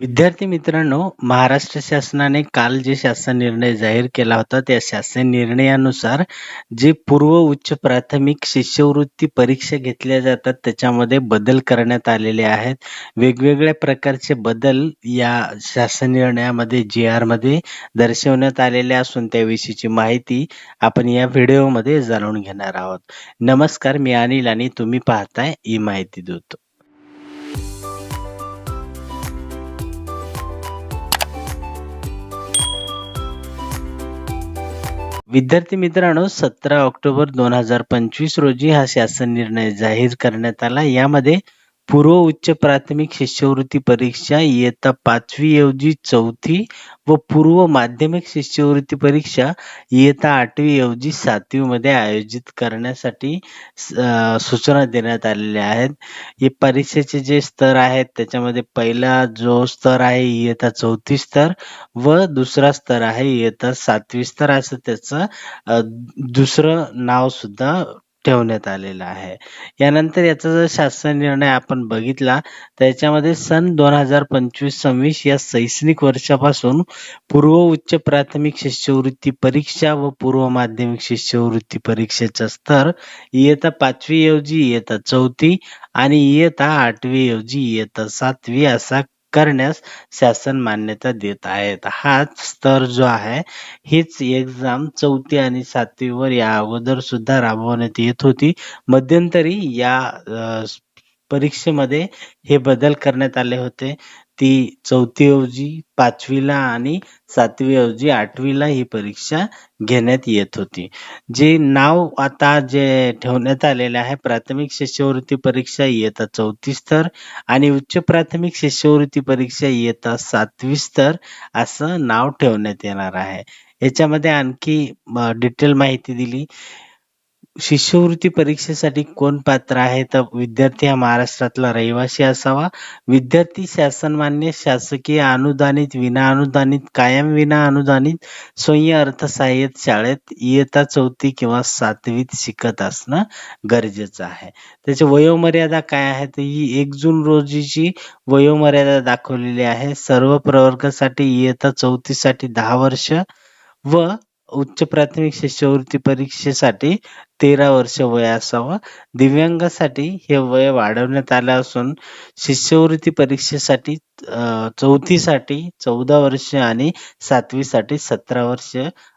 विद्यार्थी मित्रांनो, महाराष्ट्र शासनाने काल जे शासन निर्णय जाहीर केला होता, त्या शासन निर्णयानुसार जे पूर्व उच्च प्राथमिक शिष्यवृत्ती परीक्षा घेतल्या जातात, त्याच्यामध्ये बदल करण्यात आलेले आहेत. वेगवेगळ्या प्रकारचे बदल या शासन निर्णयामध्ये जी आरमध्ये दर्शवण्यात आलेले असून त्याविषयीची माहिती आपण या व्हिडिओमध्ये जाणून घेणार आहोत. नमस्कार, मी अनिल आणि तुम्ही पाहताय ई माहिती दूत. विद्यार्थी मित्रांनो सतरा ऑक्टोबर दोन हजार पंचवीस रोजी हा शासन निर्णय जाहीर करण्यात आला. यामध्ये पूर्व उच्च प्राथमिक शिष्यवृत्ती परीक्षा इयत्ता पाचवी ऐवजी चौथी व पूर्व माध्यमिक शिष्यवृत्ती परीक्षा इयत्ता आठवी ऐवजी सातवी मध्ये आयोजित करण्यासाठी सूचना देण्यात आलेल्या आहेत. हे परीक्षेचे जे स्तर आहेत त्याच्यामध्ये पहिला जो स्तर आहे इयत्ता चौथी स्तर व दुसरा स्तर आहे इयत्ता सातवी स्तर. असं त्याचं दुसरं नाव सुद्धा ठेवण्यात आलेला आहे. यानंतर याचा जर शासन निर्णय आपण बघितला तर याच्यामध्ये सन दोन हजार पंचवीस सव्वीस या शैक्षणिक वर्षापासून पूर्व उच्च प्राथमिक शिष्यवृत्ती परीक्षा व पूर्व माध्यमिक शिष्यवृत्ती परीक्षेचा स्तर इयत्ता पाचवी ऐवजी इयत्ता चौथी आणि इयत्ता आठवी ऐवजी इयत्ता सातवी असा करण्यास शासन मान्यता देत आहेत. हा स्तर जो आहे हीच एक्झाम चौथी आणि सातवीवर या अगोदर सुद्धा राबवण्यात येत होती. मध्यंतरी या परीक्षेमध्ये हे बदल करण्यात आले होते. ती चौथी ऐवजी पाचवीला आणि सातवी ऐवजी आठवीला ही परीक्षा घेण्यात येत होती. जे नाव आता जे ठेवण्यात आलेले आहे प्राथमिक शिष्यवृत्ती परीक्षा इयत्ता चौथी स्तर आणि उच्च प्राथमिक शिष्यवृत्ती परीक्षा इयत्ता सातवी स्तर असं नाव ठेवण्यात येणार आहे. याच्यामध्ये आणखी डिटेल माहिती दिली. शिष्यवृत्ती परीक्षेसाठी कोण पात्र आहे? तर विद्यार्थी हा महाराष्ट्रातला रहिवासी असावा. विद्यार्थी शासनमान्य शासकीय अनुदानित विना अनुदानित कायम विना अनुदानित स्वयं अर्थसहाय्यित शाळेत इयत्ता चौथी किंवा सातवीत शिकत असणं गरजेचं आहे. त्याची वयोमर्यादा काय आहे? तर ही एक जून रोजीची वयोमर्यादा दाखवलेली आहे. सर्व प्रवर्गासाठी इयत्ता चौथीसाठी दहा वर्ष व उच्च प्राथमिक शिष्यवृत्ती परीक्षेसाठी तेरा वर्ष वय असावं. दिव्यांगासाठी हे वय वाढवण्यात आलं असून शिष्यवृत्ती परीक्षेसाठी चौथीसाठी चौदा वर्ष आणि सातवीसाठी सतरा वर्ष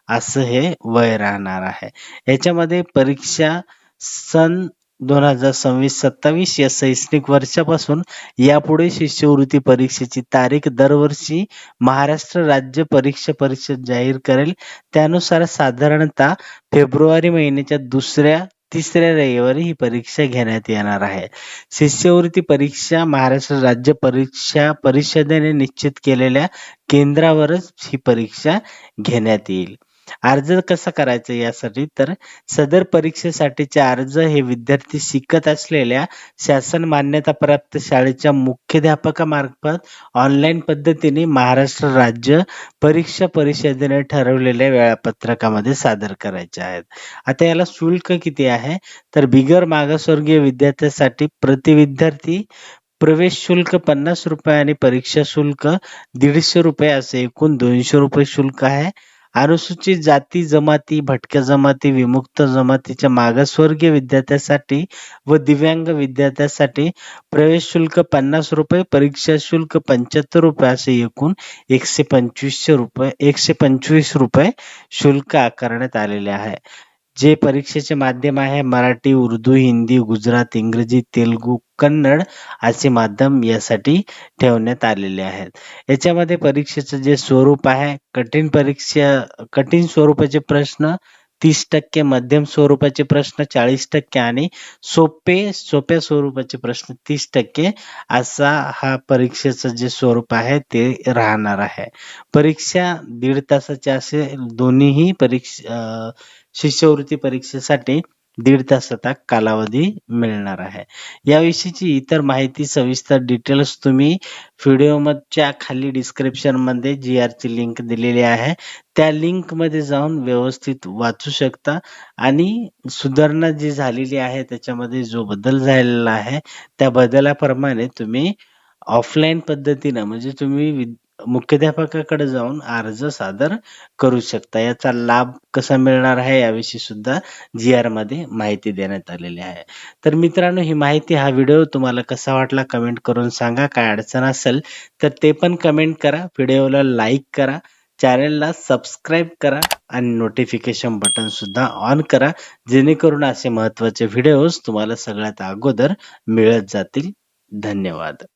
असं हे वय राहणार आहे. याच्यामध्ये परीक्षा सन दोन हजार सव्वीस सत्तावीस या शैक्षणिक वर्षापासून यापुढे शिष्यवृत्ती परीक्षेची तारीख दरवर्षी महाराष्ट्र राज्य परीक्षा परिषद जाहीर करेल. त्यानुसार साधारणतः फेब्रुवारी महिन्याच्या दुसऱ्या तिसऱ्या रविवारी ही परीक्षा घेण्यात येणार आहे. शिष्यवृत्ती परीक्षा महाराष्ट्र राज्य परीक्षा परिषदेने निश्चित केलेल्या केंद्रावरच ही परीक्षा घेण्यात येईल. अर्ज कसा करायचा यासाठी? तर सदर परीक्षेसाठीचे अर्ज हे विद्यार्थी शिकत असलेल्या शासन मान्यता प्राप्त शाळेच्या मुख्याध्यापकामार्फत ऑनलाईन पद्धतीने महाराष्ट्र राज्य परीक्षा परिषदेने ठरवलेल्या वेळापत्रकामध्ये सादर करायचे आहेत. आता याला शुल्क किती आहे? तर बिगर मागासवर्गीय विद्यार्थ्यांसाठी प्रति विद्यार्थी प्रवेश शुल्क पन्नास रुपये आणि परीक्षा शुल्क दीडशे रुपये असे एकूण दोनशे रुपये शुल्क आहे. अनुसूचित जाती जमाती भटक्या जमाती विमुक्त जमातीच्या मागासवर्गीय विद्यार्थ्यांसाठी व दिव्यांग विद्यार्थ्यांसाठी प्रवेश शुल्क पन्नास रुपये परीक्षा शुल्क पंच्याहत्तर रुपये असे एकूण एकशे पंचवीसशे रुपये एकशे पंचवीस रुपये शुल्क आकारण्यात आलेले आहे. जे परीक्षेचे माध्यम आहे मराठी उर्दू हिंदी गुजरात इंग्रजी तेलुगू कन्नड असे माध्यम यासाठी ठेवण्यात आलेले आहेत. याच्यामध्ये परीक्षेचं जे स्वरूप आहे कठीण परीक्षा कठीण स्वरूपाचे प्रश्न तीस टक्के मध्यम स्वरूपाचे प्रश्न चाळीस टक्के आणि सोपे सोप्या स्वरूपाचे प्रश्न तीस टक्के असा हा परीक्षेचं जे स्वरूप आहे ते राहणार आहे. परीक्षा दीड तासाचे असे दोन्हीही परीक्षा शिष्यवृत्ती परीक्षेसाठी दीड तासाचा कालावधी मिळणार आहे. याविषयीची इतर माहिती सविस्तर डिटेल्स तुम्ही व्हिडिओच्या खाली डिस्क्रिप्शनमध्ये जी ची लिंक दिलेली आहे. त्या लिंकमध्ये जाऊन व्यवस्थित वाचू शकता आणि सुधारणा जी झालेली आहे त्याच्यामध्ये जो बदल झालेला आहे त्या बदलाप्रमाणे तुम्ही ऑफलाईन पद्धतीनं म्हणजे तुम्ही मुख्याध्यापकाकडे जाऊन अर्ज सादर करू शकता. याचा लाभ कसा मिळणार आहे याविषयी सुद्धा जी-आरमध्ये माहिती देण्यात आलेली आहे. तर मित्रांनो ही माहिती हा व्हिडिओ तुम्हाला कसा वाटला कमेंट करून सांगा. काय अडचण असेल तर ते पण कमेंट करा. व्हिडिओला लाईक करा. चॅनलला सबस्क्राईब करा आणि नोटिफिकेशन बटन सुद्धा ऑन करा जेणेकरून असे महत्त्वाचे व्हिडिओज तुम्हाला सगळ्यात अगोदर मिळत जातील. धन्यवाद.